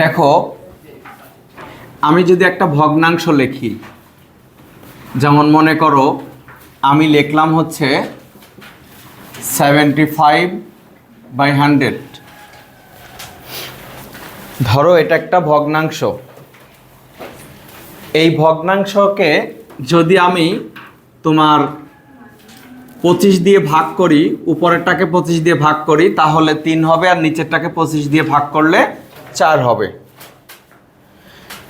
দেখো, আমি যদি একটা ভগ্নাংশ লিখি, যেমন মনে করো, আমি লিখলাম হচ্ছে সেভেন্টি ফাইভ বাই হান্ড্রেড ধরো এটা একটা ভগ্নাংশ। এই ভগ্নাংশকে যদি আমি তোমার পঁচিশ দিয়ে ভাগ করি, উপরেরটাকে পঁচিশ দিয়ে ভাগ করি, তাহলে তিন হবে আর নিচেরটাকে পঁচিশ দিয়ে ভাগ করলে চার হবে।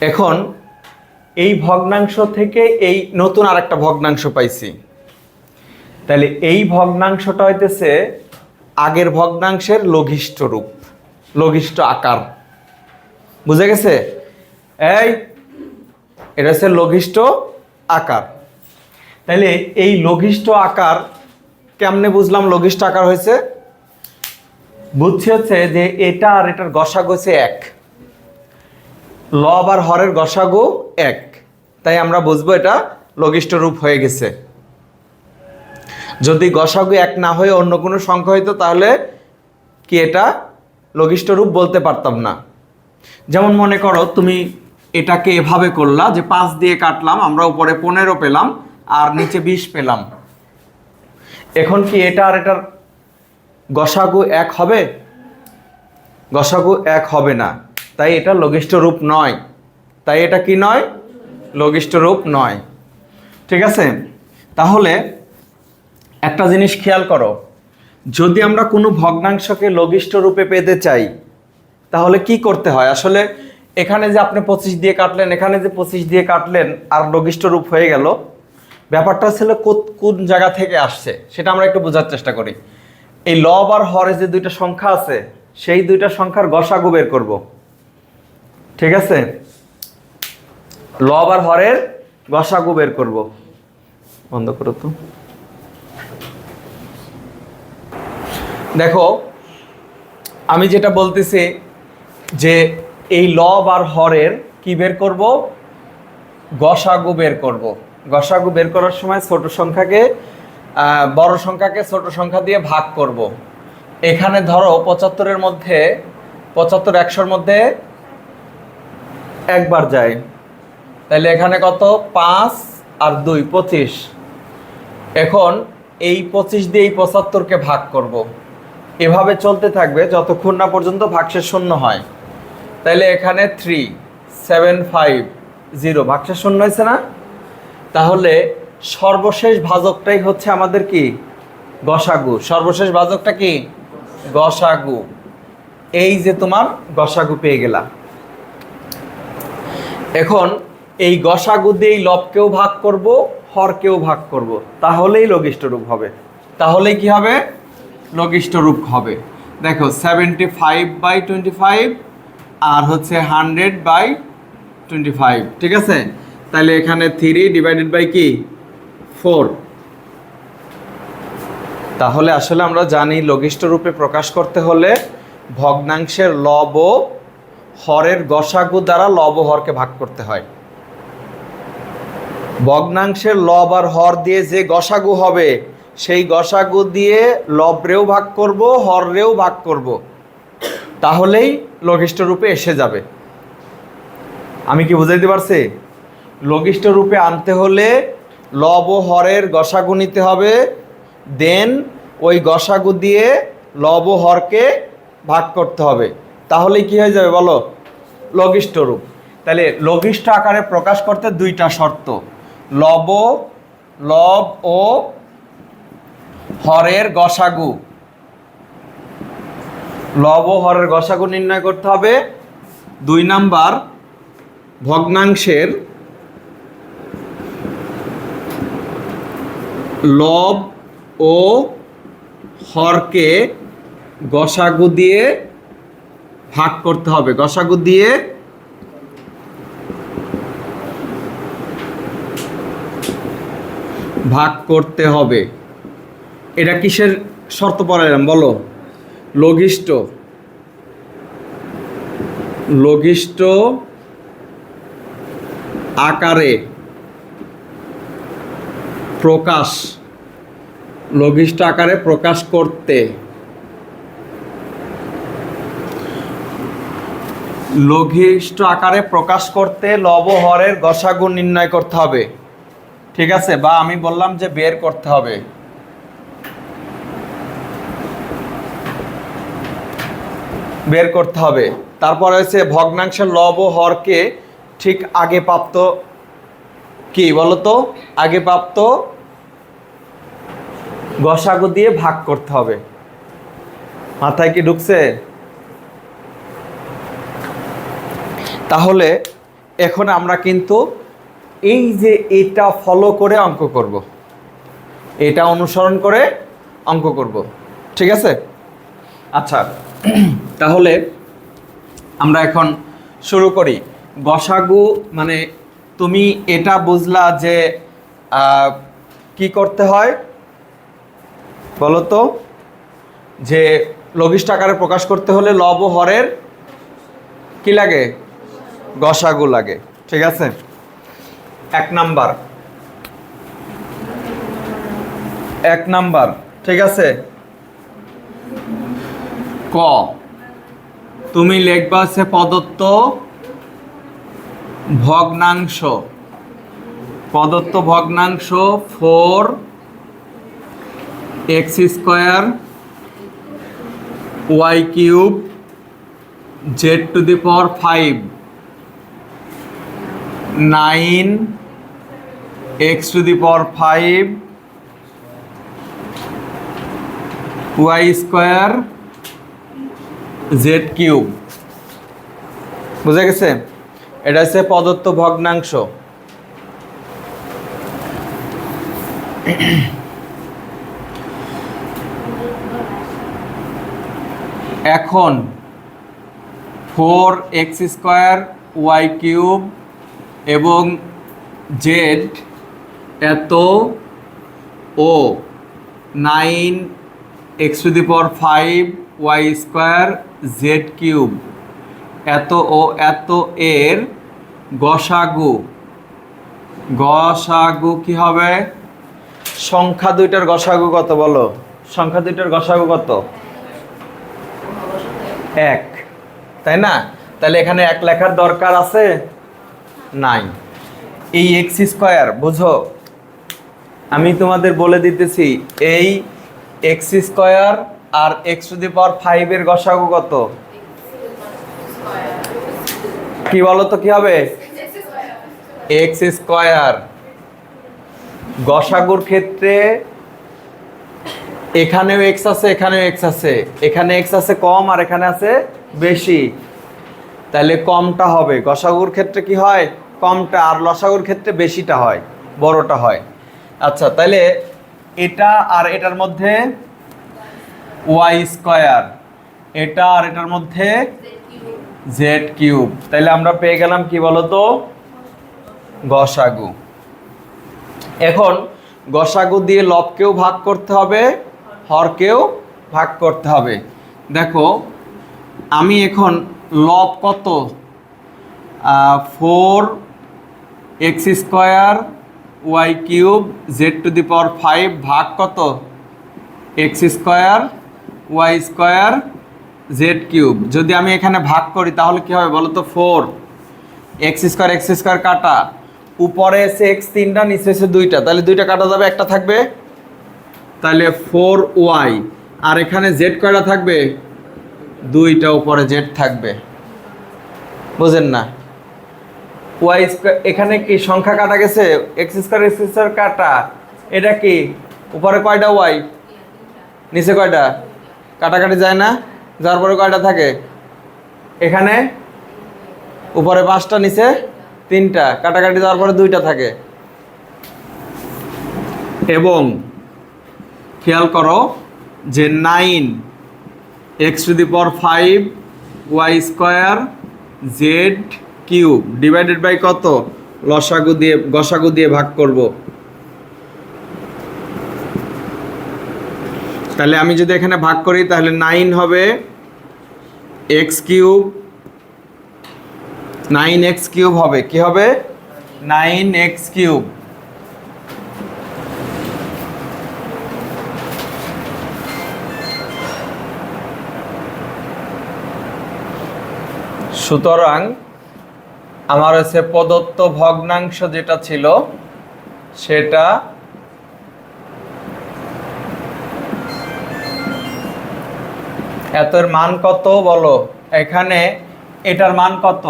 এখন এই ভগ্নাংশ থেকে এই নতুন আরেকটা ভগ্নাংশ পাইছি। তাহলে এই ভগ্নাংশটা হইতেছে আগের ভগ্নাংশের লঘিষ্ঠ রূপ, লঘিষ্ঠ আকার। বুঝে গেছে? এই, এটা হচ্ছে লঘিষ্ঠ আকার। তাহলে এই লঘিষ্ঠ আকার কেমনে বুঝলাম লঘিষ্ঠ আকার হয়েছে? বুঝছি হচ্ছে যে এটা আর এটার গসাগু হচ্ছে এক। লব আর হরের গসাগু এক। তাই আমরা বুঝব এটা লঘিষ্ঠ রূপ হয়ে গেছে। যদি গসাগু এক না হয়ে অন্য কোনো সংখ্যা হইতো তাহলে কি এটা লঘিষ্ঠ রূপ বলতে পারতাম না। যেমন মনে করো তুমি এটাকে এভাবে করলা যে পাঁচ দিয়ে কাটলাম, আমরা উপরে পনেরো পেলাম আর নিচে বিশ পেলাম। এখন কি এটা আর এটার গসাগু এক হবে? গসাগু এক হবে না। তাই এটা লঘিষ্ঠ রূপ নয়। তাই এটা কি নয়? লঘিষ্ঠ রূপ নয়। ঠিক আছে? তাহলে একটা জিনিস খেয়াল করো। যদি আমরা কোনো ভগ্নাংশকে লঘিষ্ঠ রূপে পেতে চাই, তাহলে কি করতে হয়? আসলে এখানে যে আপনি পঁচিশ দিয়ে কাটলেন, এখানে যে পঁচিশ দিয়ে কাটলেন, আর লঘিষ্ঠ রূপ হয়ে গেল ব্যাপারটা ছিল কোন জায়গা থেকে আসছে, সেটা আমরা একটু বোঝার চেষ্টা করি। এই লব আর হরে যে দুইটা সংখ্যা আছে, সেই দুইটা সংখ্যার গসাগু বের করব। ঠিক আছে? লব আর হরের গসাগু বের করব। বন্ধ করো তো। দেখো, আমি যেটা বলতেছি যে এই লব আর হরের কি বের করব? গসাগু বের করব। গসাগু বের করার সময় ছোট সংখ্যাকে বড় সংখ্যাকে ছোট সংখ্যা দিয়ে ভাগ করব। এখানে ধরো পঁচাত্তরের মধ্যে, পঁচাত্তর একশোর মধ্যে একবার যায় তাহলে এখানে কত? পাঁচ আর দুই, পঁচিশ। এখন এই পঁচিশ দিয়ে এই পঁচাত্তরকে ভাগ করব। এভাবে চলতে থাকবে যতক্ষণ না পর্যন্ত ভাগশেষ শূন্য হয়। তাইলে এখানে থ্রি সেভেন ফাইভ জিরো ভাগশেষ শূন্য হয়েছে না? তাহলে সর্বশেষ ভাজকটাই হচ্ছে আমাদের কি? গসাগু। সর্বশেষ ভাজকটা কি? গসাগু। এই যে তোমার গসাগু পেয়ে গেলা। এখন এই গসাগু দিয়ে এই লবকেও ভাগ করব, হরকেও ভাগ করব। তাহলেই লঘিষ্ঠ রূপ হবে। তাহলেই কি হবে? লঘিষ্ঠ রূপ হবে। দেখো seventy five by twenty five আর হচ্ছে হান্ড্রেড বাই টোয়েন্টি ফাইভ ঠিক আছে? তাহলে এখানে থ্রি ডিভাইডেড বাই কি? ফোর তাহলে আসলে আমরা জানি লঘিষ্ঠ রূপে প্রকাশ করতে হলে ভগ্নাংশের লব ও হরের গসাগু দ্বারা লব হরকে ভাগ করতে হয়। ভগ্নাংশের লব আর হর দিয়ে যে গসাগু হবে, সেই গসাগু দিয়ে লবরেও ভাগ করব, হররেও ভাগ করব। তাহলেই লঘিষ্ঠ রূপে এসে যাবে। আমি কি বুঝাইতে পারছি? লঘিষ্ঠ রূপে আনতে হলে লব ও হরের গসাগু নিতে হবে। দেন ওই গসাগু দিয়ে লব ও হরকে ভাগ করতে হবে। তাহলে কি হয়ে যাবে বলো? লঘিষ্ঠ রূপ। তাহলে লঘিষ্ঠ আকারে প্রকাশ করতে দুইটা শর্ত। লব লব ও হরের গসাগু। লব ও হরের গসাগু নির্ণয় করতে হবে। দুই নাম্বার ভগ্নাংশের লব ও হরকে গসাগু দিয়ে ভাগ করতে হবে। গসাগু দিয়ে ভাগ করতে হবে। এটা কিসের শর্ত পড়াইলাম বলো। লঘিষ্ঠ। লঘিষ্ঠ আকারে। প্রকাশ, লঘিষ্ঠ আকারে প্রকাশ করতে। লঘিষ্ঠ আকারে প্রকাশ করতে লবহরের গসাগুণ নির্ণয় করতে হবে। ঠিক আছে? বা আমি বললাম যে বের করতে হবে। বের করতে হবে। তারপর হয়েছে ভগ্নাংশের লব হরকে ঠিক আগে প্রাপ্ত কি বলতো? আগে প্রাপ্ত গসাগু দিয়ে ভাগ করতে হবে। মাথায় কি ঢুকছে? তাহলে এখন আমরা কিন্তু এই যে এটা ফলো করে অঙ্ক করব। এটা অনুসরণ করে অঙ্ক করব। ঠিক আছে? আচ্ছা তাহলে আমরা এখন শুরু করি। গসাগু মানে তুমি এটা বুঝলা যে কি করতে হয়? বলো তো যে লঘিষ্ঠ আকারে প্রকাশ করতে হলে লব হরের কি লাগে? গসাগু লাগে। ঠিক আছে? এক নাম্বার। এক নাম্বার। ঠিক আছে? ক। তুমি লিখবা হচ্ছে প্রদত্ত ভগ্নাংশ। প্রদত্ত ভগ্নাংশ four x square y cube z to the power five. Nine x to the power five. Y square z cube. বুঝে গেছে? এটা হচ্ছে প্রদত্ত ভগ্নাংশ। এখন four x square y cube এবং জেড এত ও nine x to the power five y square z cube এত ও এত এর গসাগু। গসাগু কি হবে? সংখ্যা দুইটার গসাগু কত বলো? সংখ্যা দুইটার গসাগু কত? এক। তাই না? তাহলে এখানে এক লেখার দরকার আছে নাই এই এক্স স্কোয়ার বুঝো? আমি তোমাদের বলে দিতেছি, এই এক্স স্কোয়ার আর এক্স টু দি পাওয়ার ফাইভের গসাগু কত? কি বলো তো কি হবে? এক্স স্কোয়ার গসাগুর ক্ষেত্রে এখানেও এক্স আছে, এখানেও এক্স আছে। এখানে এক্স আছে কম আর এখানে আছে বেশি। তাহলে কমটা হবে। গসাগুর ক্ষেত্রে কি হয়? কমটা। আর লসাগুর ক্ষেত্রে বেশিটা হয়, বড়টা হয়। আচ্ছা তাহলে এটা আর এটার মধ্যে ওয়াই স্কোয়ার এটা আর এটার মধ্যে জেড কিউব তাহলে আমরা পেয়ে গেলাম কি বলতো? গসাগু। এখন গসাগু দিয়ে লবকেও ভাগ করতে হবে। হরকেও ভাগ করতে হবে। দেখো, আমি এখন লব কত? Four x square y cube z to the power five ভাগ কত? X square y square z cube. যদি আমি এখানে ভাগ করি, তাহলে কি হবে বলো তো? Four. X square x square কাটা। উপরে এসে এক্স তিনটা, নিচে এসে দুইটা। তাহলে দুইটা কাটা যাবে, একটা থাকবে তাহলে ফোর ওয়াই। আর এখানে জেড কয়টা থাকবে? দুইটা উপরে জেড থাকবে। বুঝেন না? ওয়াই স্কোয়ার, এখানে কি সংখ্যা কাটা গেছে? এক্স স্কোয়ার এক্স স্কোয়ার কাটা। এটা কি? উপরে কয়টা ওয়াই? নিচে কয়টা? কাটাকাটি যায় না? যার পরে কয়টা থাকে? এখানে? উপরে পাঁচটা, নিচে তিনটা। কাটাকাটি যাওয়ার পরে দুইটা থাকে। এবং খেয়াল করো যে nine x to the power five y square z cube divided by কত? লসাগু দিয়ে, গসাগু দিয়ে ভাগ করব। তাহলে আমি যদি এখানে ভাগ করি, তাহলে নাইন হবে x cube, nine x cube হবে। কি হবে? Nine x cube. সুতরাং আমার হচ্ছে প্রদত্ত ভগ্নাংশ যেটা ছিল, সেটা এতর মান কত বলো? এখানে এটার মান কত?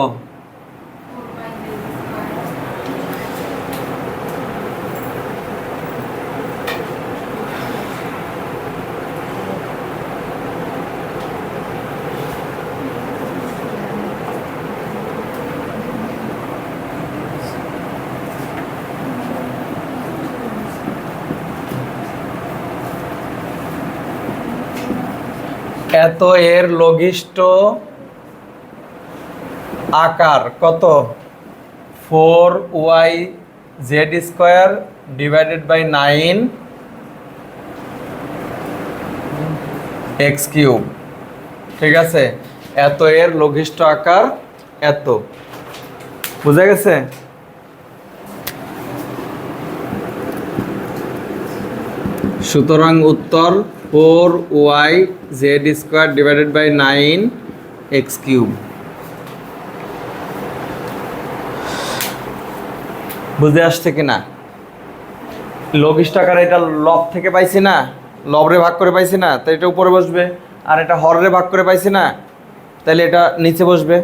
এত এর লঘিষ্ঠ আকার কত? Four y z square divided by nine x cube. ঠিক আছে? এত এর লঘিষ্ঠ আকার এত। বুঝা গেছে? সুতরাং উত্তর four y z square divided by nine x cube. বুঝতে আসছে কিনা লঘিষ্ঠ আকারে এটা লব থেকে পাইছি না? লবরে ভাগ করে পাইছি না? তাই এটা উপরে বসবে। আর এটা হররে ভাগ করে পাইছি না? তাহলে এটা নিচে বসবে।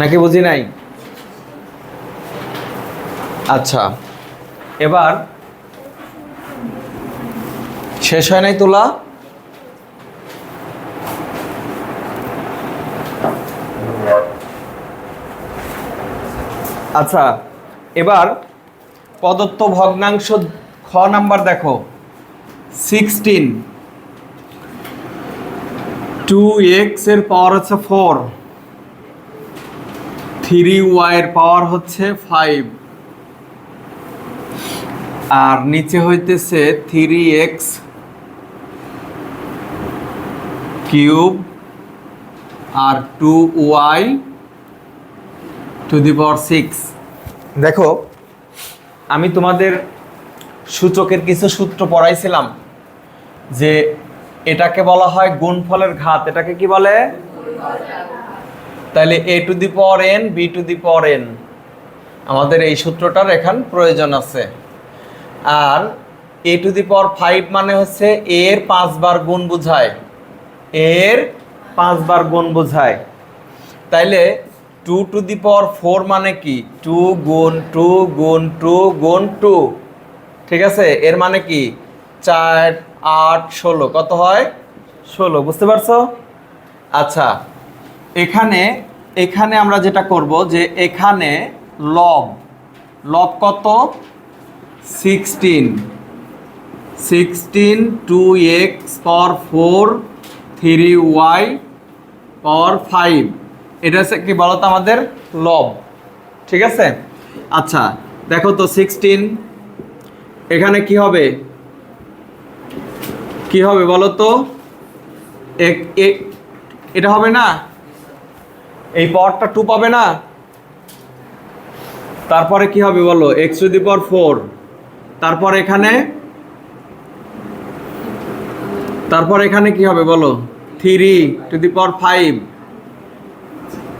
নাকি বুঝি নাই? আচ্ছা এবার শেষ হয় নাই তোলা? আচ্ছা এবার প্রদত্ত ভগ্নাংশ খ নাম্বার দেখো। সিক্সটিন। টু এক্সের পাওয়ার হচ্ছে ফোর। থ্রি ওয়াই এর পাওয়ার হচ্ছে ফাইভ। আর নিচে হইতেছে three x cube R two y to the power six. দেখো, আমি তোমাদের সূচকের কিছু সূত্র পড়াইছিলাম যে এটাকে বলা হয় গুণফলের ঘাত। এটাকে কি বলে? তাহলে a to the power n, b to the power n. আমাদের এই সূত্রটার এখান প্রয়োজন আছে। আর এ টু দি পাওয়ার ফাইভ মানে হচ্ছে এর পাঁচবার গুণ বোঝায়। এর পাঁচবার গুণ বোঝায়। তাইলে two to the power four মানে কি? টু গুণ টু গুণ টু গুণ টু। ঠিক আছে? এর মানে কি? চার, আট, ষোলো। কত হয়? ষোলো। বুঝতে পারছ? আচ্ছা এখানে এখানে আমরা যেটা করব যে এখানে লব লব কত? Sixteen. Sixteen two x power four three y power five এটা হচ্ছে কি বলতো আমাদের লব। ঠিক আছে? আচ্ছা দেখো তো সিক্সটিন এখানে কি হবে? কি হবে বলো তো এটা হবে না? এই পাওয়ারটা টু পাবে না? তারপরে কি হবে বলো? X to the power four তারপর এখানে তারপর এখানে কি হবে বলো? Three to the power five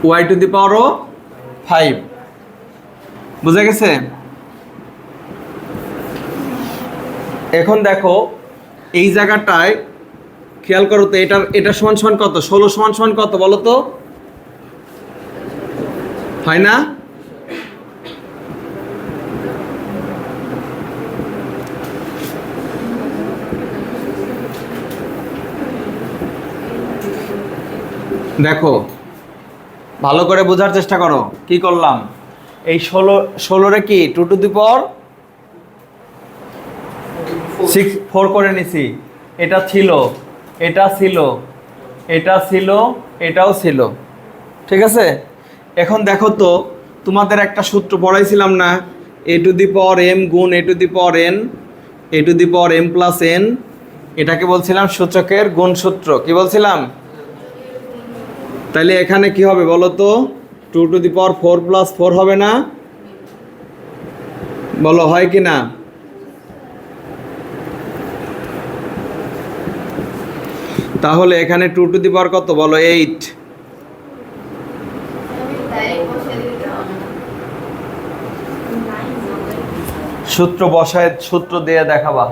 y to the পাওয়ারও five বুঝা গেছে? এখন দেখো, এই জায়গাটায় খেয়াল করো তো, এটার, এটা সমান সমান কত? ষোলো সমান সমান কত বলো তো? হয় না? দেখো, ভালো করে বোঝার চেষ্টা করো, কি করলাম? এই ষোলো, ষোলোরে কি? টু টু দি পর সিক্স ফোর করে নিছি। এটা ছিল এটা ছিল এটা ছিল, এটাও ছিল। ঠিক আছে? এখন দেখো তো, তোমাদের একটা সূত্র পড়াইছিলাম না এ টু দি পর এম গুণ এ টু দি পর এন এ টু দি পর এম প্লাস এন এটাকে বলছিলাম সূচকের গুণ সূত্র কি বলছিলাম? তাহলে এখানে কি হবে বলো তো two to the power four plus four হবে না? বলো, হয় কি না? তাহলে এখানে টু টু দি পাওয়ার কত? বলো এইট সূত্র বসায়, সূত্র দিয়ে দেখাবা।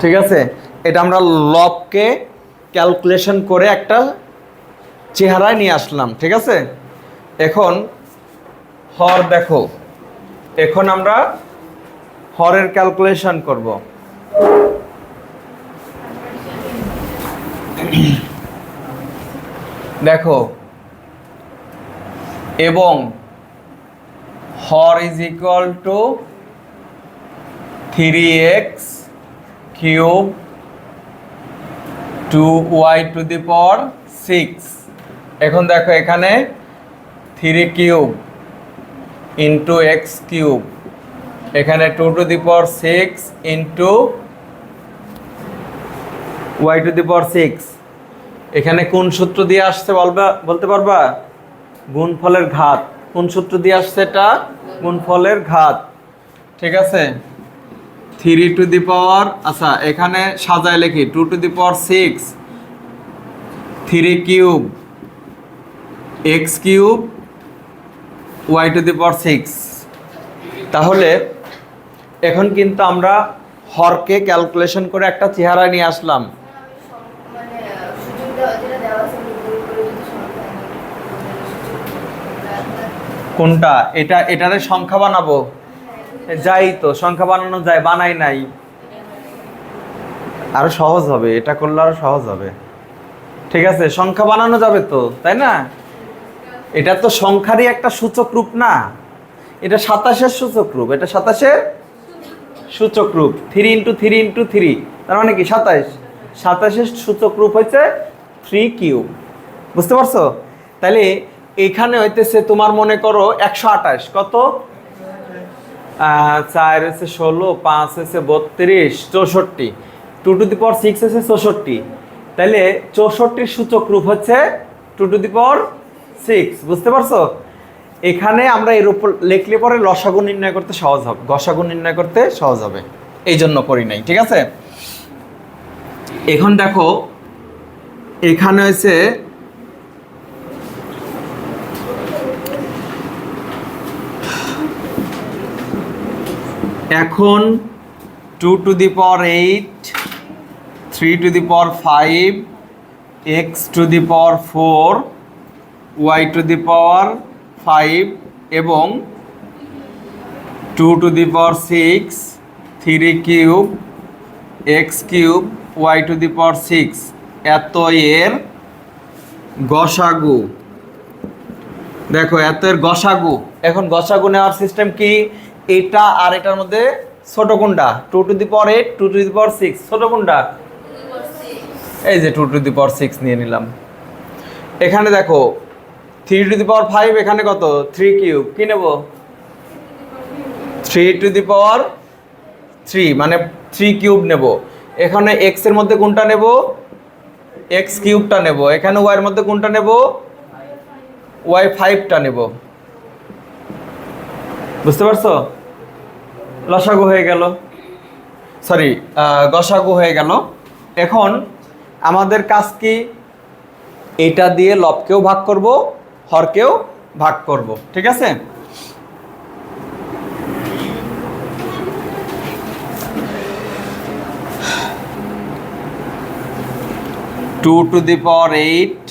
ঠিক আছে? এটা আমরা লবকে ক্যালকুলেশন করে একটা চেহারায় নিয়ে আসলাম, ঠিক আছে? এখন হর দেখো। এখন আমরা হরের ক্যালকুলেশন করব। দেখো, এবং হর is equal to three x cube two y to the power six এখন দেখো এখানে three cube into x cube এখানে two to the power six into y to the power six এখানে কোন সূত্র দিয়ে আসছে বলবা, বলতে পারবা? গুণফলের ঘাত, কোন সূত্র দিয়ে আসছে এটা? গুণফলের ঘাত, ঠিক আছে? থ্রি টু দি পাওয়ার আচ্ছা এখানে সাজায় লেখি two to the power six three cube x cube y to the power six তাহলে এখন কিন্তু আমরা হরকে ক্যালকুলেশন করে একটা চেহারা নিয়ে আসলাম। কোনটা? এটা, এটারে সংখ্যা বানাবো। যাই তো, সংখ্যা বানানো যায়, বানাই নাই। আরও সহজ হবে, এটা করলে আরও সহজ হবে। ঠিক আছে, সংখ্যা বানানো যাবে তো, তাই না? এটা তো সংখ্যারই একটা সূচক রূপ না। এটা সাতাশের সূচক রূপ। এটা সাতাশের সূচক রূপ। Three into three into three তার মানে কি? সাতাশ। সাতাশের সূচক রূপ হচ্ছে থ্রি কিউ বুঝতে পারছ? তাহলে এখানে হইতেছে তোমার মনে করো একশো আঠাশ। কত? চার হচ্ছে ষোলো, পাঁচ হচ্ছে বত্রিশ, চৌষট্টি। Two to the power six হচ্ছে চৌষট্টি। তাহলে চৌষট্টির সূচক রূপ হচ্ছে two to the power six বুঝতে পারছ? এখানে আমরা এর উপর লেখলে পরে লসাগু নির্ণয় করতে সহজ হবে, গসাগু নির্ণয় করতে সহজ হবে। এই জন্য করি নাই, ঠিক আছে? এখন দেখো, এখানে হয়েছে এখন two to the power eight three to the power five x to the power four y to the power five এবং two to the power six three cube x cube y to the power six এত এর গসাগু। দেখো, এত এর গসাগু। এখন গসাগু নেওয়ার সিস্টেম কি? এটা আর এটার মধ্যে ছোট কোনটা? Two to the power eight two to the power six ছোট কোনটা? এই যে two to the power six নিয়ে নিলাম। এখানে দেখো three to the power five এখানে কত? থ্রি কিউব কি নেব? Three to the power three মানে থ্রি কিউব নেব। এখানে এক্সের মধ্যে কোনটা নেব? এক্স কিউবটা নেব। এখানে ওয়াই এর মধ্যে কোনটা নেব? ওয়াই ফাইভটা নেব। বুঝতে পারছ? লসাগু হয়ে গেল। সরি গসাগু হয়ে গেল। এখন আমাদের কাজ কি? এটা দিয়ে লবকেও ভাগ করব। হরকেও ভাগ করব, ঠিক আছে? Two to the power eight,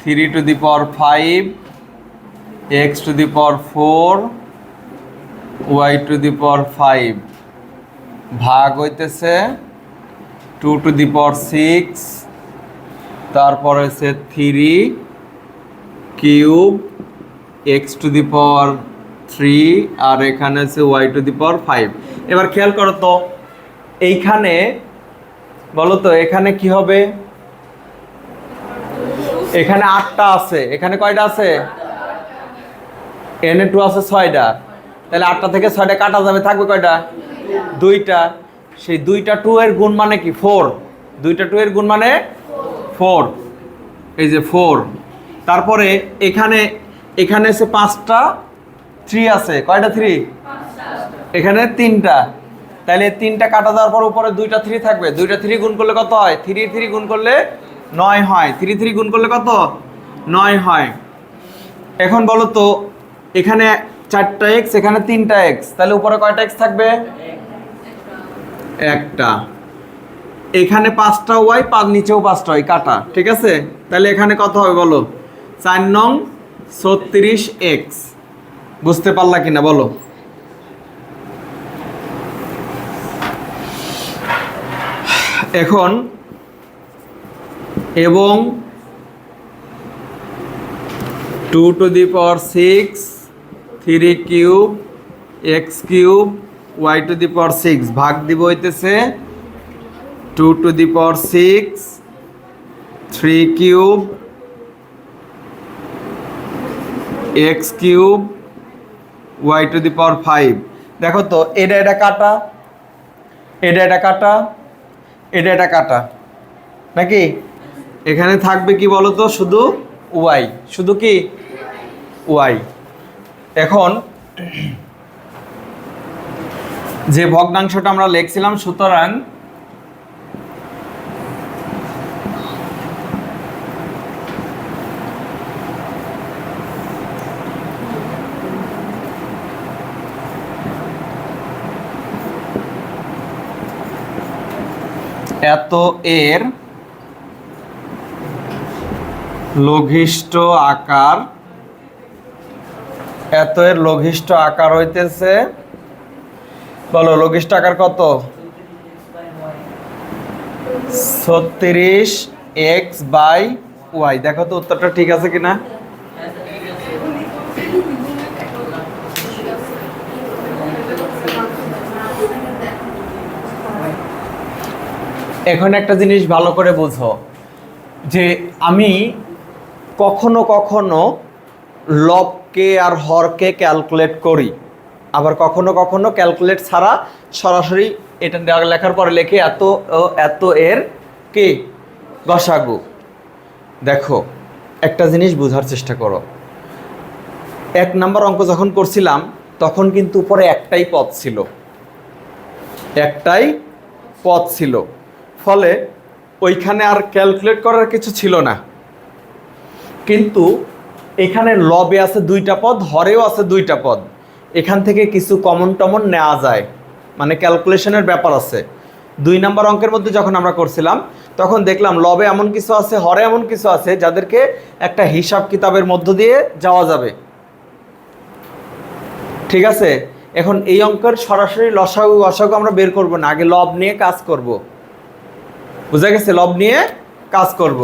three to the power five, x to the power four, y to the power five. ভাগ হইতেছে two to the power six, তারপর হচ্ছে three cube x to the power three আর এখানে আছে y to the power five এবার খেয়াল করো তো, এইখানে, বলো তো, এখানে কি হবে? এখানে আটটা আছে। এখানে কয়টা আছে? এনে টু আছে, ছয়টা। তাহলে আটটা থেকে ছয়টা কাটা যাবে, থাকবে কয়টা? দুইটা। সেই দুইটা টু এর গুণ মানে কি? ফোর দুইটা টু এর গুণ মানে ফোর এই যে ফোর তারপরে এখানে এখানে এসে পাঁচটা থ্রি আছে। কয়টা থ্রি এখানে তিনটা। তাহলে তিনটা কাটা দেওয়ার পর উপরে দুইটা থ্রি থাকবে। দুইটা থ্রি গুণ করলে কত হয়? থ্রি থ্রি গুণ করলে নয় হয়। থ্রি থ্রি গুণ করলে কত? নয় হয়। এখন বলো তো, এখানে চারটা এক্স এখানে তিনটা এক্স তাহলে উপরে কয়টা এক্স থাকবে? একটা। এখানে পাঁচটা ওয়াই পাঁচ, নিচেও পাঁচটা ওয়াই কাটা। ঠিক আছে? তাহলে এখানে কত হবে বলো? চার নং ছত্রিশ এক্স বুঝতে পারলা কিনা, বলো। এখন এবং two to the power six three cube x cube y to the power six ভাগ দিব হইতেছে two to the power six three cube x cube, y to the power five. দেখো তো, এটা এটা কাটা, এটা এটা কাটা, এটা এটা কাটা। নাকি? এখানে থাকবে কি বলো তো? শুধু ওয়াই। শুধু কি? ওয়াই। এখন যে ভগ্নাংশটা আমরা লিখছিলাম, সুতরাং এত এর লঘিষ্ঠ আকার, এত এর লঘিষ্ঠ আকার হইতেছে, বলো, লঘিষ্ঠ আকার কত? ছত্রিশ এক্স বাই ওয়াই। দেখো তো উত্তরটা ঠিক আছে কিনা? এখন একটা জিনিস ভালো করে বুঝো, যে আমি কখনো কখনো লবকে আর হরকে ক্যালকুলেট করি, আবার কখনো কখনো ক্যালকুলেট ছাড়া সরাসরি এটা লেখার পরে লেখে এত এত এর কে? গসাগু। দেখো, একটা জিনিস বোঝার চেষ্টা করো। এক নাম্বার অঙ্ক যখন করছিলাম, তখন কিন্তু উপরে একটাই পদ ছিল। একটাই পদ ছিল। ফলে ওইখানে আর ক্যালকুলেট করার কিছু ছিল না। কিন্তু এখানে লবে আছে দুইটা পদ, হরেও আছে দুইটা পদ। এখান থেকে কিছু কমন টমন নেওয়া যায়। মানে ক্যালকুলেশনের ব্যাপার আছে। দুই নাম্বার অঙ্কের মধ্যে যখন আমরা করছিলাম, তখন দেখলাম লবে এমন কিছু আছে, হরে এমন কিছু আছে, যাদেরকে একটা হিসাব কিতাবের মধ্য দিয়ে যাওয়া যাবে। ঠিক আছে? এখন এই অঙ্কের সরাসরি লসাগু গসাগু আমরা বের করব না, আগে লব নিয়ে কাজ করব। বুঝা গেছে, লব নিয়ে কাজ করব।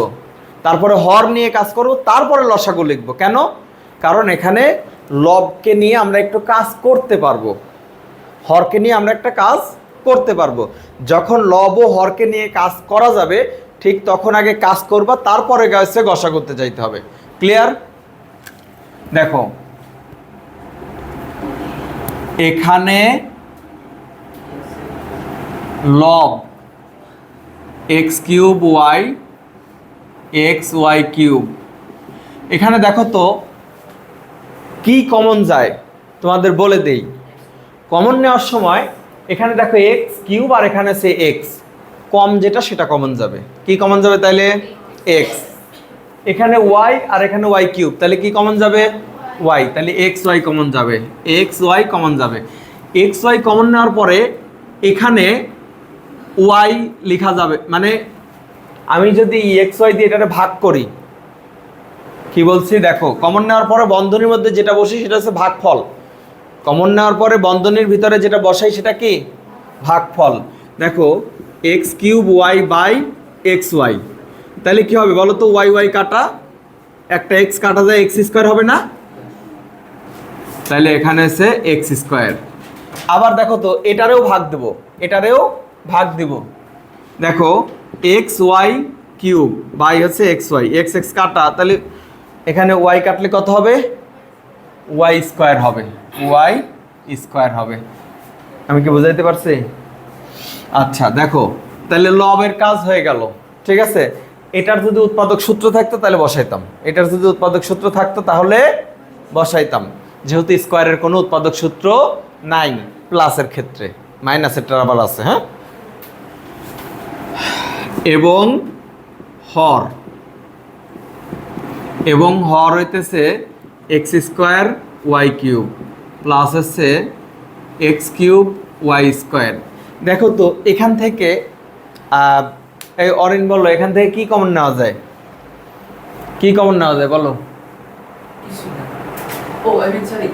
তারপরে হর নিয়ে কাজ করব, তারপরে লসাগু লিখব। কেন? কারণ এখানে লবকে নিয়ে আমরা একটু কাজ করতে পারব। হরকে নিয়ে আমরা একটা কাজ করতে পারব। যখন লব ও হরকে নিয়ে কাজ করা যাবে, ঠিক তখন আগে কাজ করবা, তারপরে গাছে গসা করতে যাইতে হবে। ক্লিয়ার? দেখো, এখানে লব x cube y, x y cube. এখানে দেখো তো, কি কমন যায়? তোমাদের বলে দেই। কমন নেওয়ার সময় এখানে দেখো এক্স কিউব আর এখানে সে এক্স। কম যেটা, সেটা কমন যাবে। কি কমন যাবে তাহলে এক্স। এখানে ওয়াই আর এখানে ওয়াই কিউব। তাহলে কি কমন যাবে? ওয়াই। তাহলে এক্স ওয়াই কমন যাবে। এক্স ওয়াই কমন যাবে। এক্স ওয়াই কমন নেওয়ার পরে এখানে ওয়াই লেখা যাবে। মানে আমি যদি এক্স ওয়াই দিয়ে এটাকে ভাগ করি, কি বলছি দেখো কমন নেওয়ার পরে বন্ধনীর মধ্যে যেটা বসি সেটা হচ্ছে ভাগফল। কমন নেওয়ার পরে বন্ধনীর ভিতরে যেটা বসাই সেটা কি? ভাগফল। দেখো x cube y by x y তাহলে কি হবে বলো তো ওয়াই ওয়াই কাটা? একটা এক্স কাটা যায় এক্স স্কোয়ার হবে না? তাহলে এখানে এসে এক্স স্কোয়ার আবার দেখো তো, এটারেও ভাগ দেবো। এটারেও ভাগ দিব। দেখো এক্স ওয়াই কিউব বাই হচ্ছে এক্স ওয়াই এক্স এক্স কাটা, তাহলে এখানে ওয়াই কাটলে কত হবে? ওয়াই স্কোয়ার হবে। ওয়াই স্কোয়ার হবে। আমি কি বুঝাইতে পারছি? আচ্ছা দেখো, তাহলে লবের কাজ হয়ে গেল, ঠিক আছে? এটার যদি উৎপাদক সূত্র থাকতো, তাহলে বসাইতাম। এটার যদি উৎপাদক সূত্র থাকতো, তাহলে বসাইতাম। যেহেতু স্কোয়ারের কোনো উৎপাদক সূত্র নাই প্লাসের ক্ষেত্রে। মাইনাসেরটার আবার আছে হ্যাঁ? এবং হর। এবং হর হইতেছে x square y cube plus হচ্ছে এক্স কিউব ওয়াই স্কোয়ার। দেখো তো, এখান থেকে এই অরিন বলো এখান থেকে কি কমন নেওয়া যায়? কি কমন নেওয়া যায় বলো? ও সরি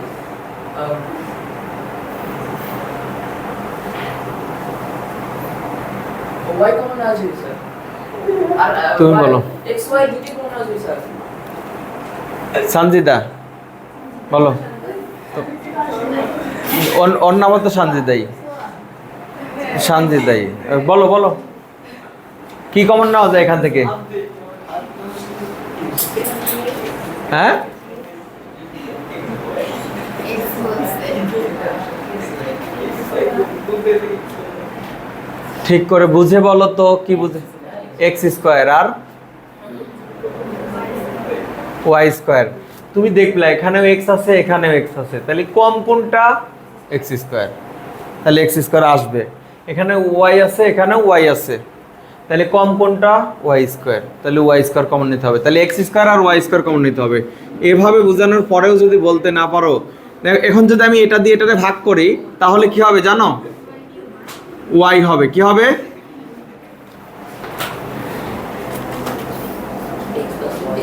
ওয়াই কমন স্যার আর তুমি বলো। সঞ্জিদা বলো। ওর- নামও তো সঞ্জিদাই সঞ্জিদাই বলো বলো। কি কমন নেওয়া যায় এখান থেকে? হ্যাঁ? ঠিক করে বুঝে বলো তো কি বুঝে? এক্স স্কোয়ার আর ওয়াই স্কোয়ার। তুমি দেখলে, এখানেও এক্স আছে, এখানেও এক্স আছে। তাহলে কম কোনটা? X square. তাহলে এক্স স্কোয়ার আসবে। এখানে ওয়াই আছে, এখানেও ওয়াই আছে। তাহলে কম কোনটা? Y square. তাহলে ওয়াই স্কোয়ার কমন নিতে হবে। তাহলে এক্স স্কোয়ার আর ওয়াই স্কোয়ার কমন নিতে হবে। এভাবে বোঝানোর পরেও যদি বলতে না পারো এখন যদি আমি এটা দিয়ে এটাতে ভাগ করি, তাহলে কি হবে জানো? ওয়াই হবে। কি হবে এক্স প্লাস ওয়াই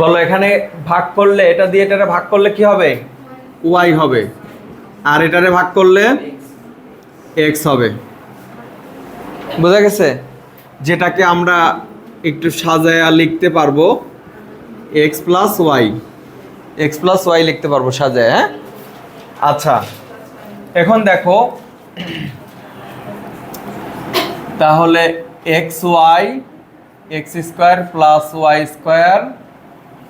বলো, এখানে ভাগ করলে, এটা দিয়ে এটারে ভাগ করলে কি হবে? ওয়াই হবে। আর এটারে ভাগ করলে এক্স হবে। বোঝা গেছে? যেটাকে আমরা একটু সাজায়া লিখতে পারব, x plus y. X plus y লিখতে পারব সাজায় হ্যাঁ? আচ্ছা এখন দেখো, তাহলে x y, x square plus y square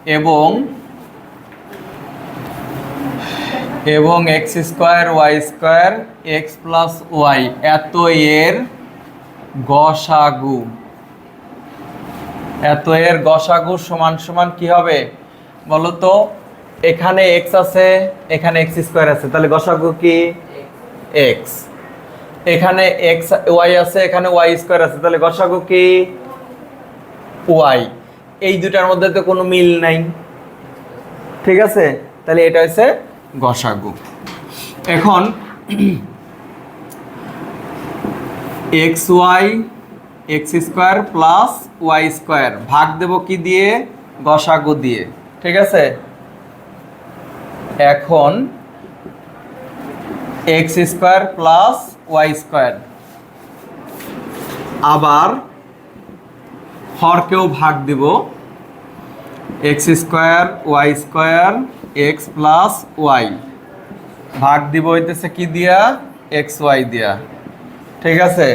এবং এবং x square y square x plus y এত এর গসাগু। এত এর গসাগু সমান সমান কি হবে? বলতো, এখানে এক্স আছে, এখানে এক্স স্কোয়ার আছে, তাহলে গসাগু কি? এক্স এখানে এক্স ওয়াই আছে, এখানে ওয়াই স্কোয়ার আছে, তাহলে গসাগু কি? ওয়াই এই দুটার মধ্যে তো কোনো মিল নাই। ঠিক আছে? তাহলে এটা হচ্ছে গসাগু। এখন x y, x square plus y square, ভাগ দেব কি দিয়ে? গসাগু দিয়ে। ঠিক আছে? এখন x square plus y square. আবার হরকেও ভাগ দিব। X square y square x plus y ভাগ দিব হইতেছে কি দিয়া? এক্স ওয়াই দিয়া। ঠিক আছে?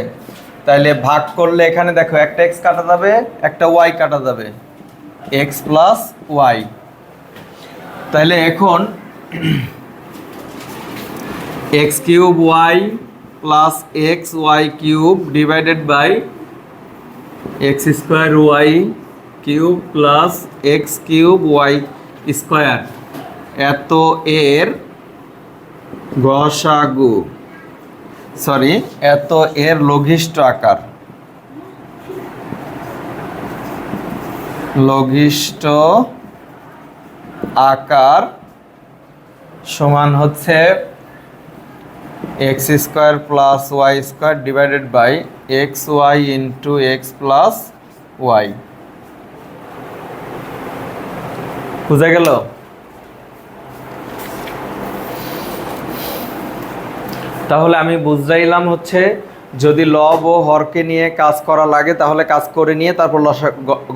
তাহলে ভাগ করলে এখানে দেখো একটা এক্স কাটা যাবে, একটা ওয়াই কাটা যাবে। এক্স প্লাস ওয়াই তাহলে এখন x cube y plus x y cube divided by x square y cube plus x cube y square এত এর গসাগু। সরি এত এর লঘিষ্ঠ আকার। লঘিষ্ঠ আকার সমান হচ্ছে x square plus y square divided by x y into x plus y বুঝা গেল? তাহলে আমি বুঝাইলাম হচ্ছে, যদি লব ও হরকে নিয়ে কাজ করা লাগে, তাহলে কাজ করে নিয়ে তারপর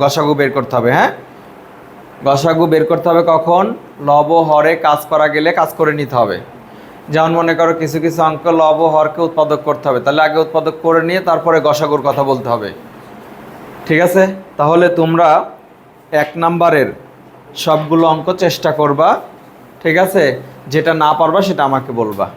গসাগু বের করতে হবে হ্যাঁ? গসাগু বের করতে হবে কখন? লব ও হরে কাজ করা গেলে কাজ করে নিতে হবে। যেমন মনে করো কিছু কিছু অঙ্ক লব হরকে উৎপাদক করতে হবে। তাহলে আগে উৎপাদক করে নিয়ে তারপরে গসাগুর কথা বলতে হবে। ঠিক আছে? তাহলে তোমরা এক নাম্বারের সবগুলো অঙ্ক চেষ্টা করবা। ঠিক আছে? যেটা না পারবা সেটা আমাকে বলবা।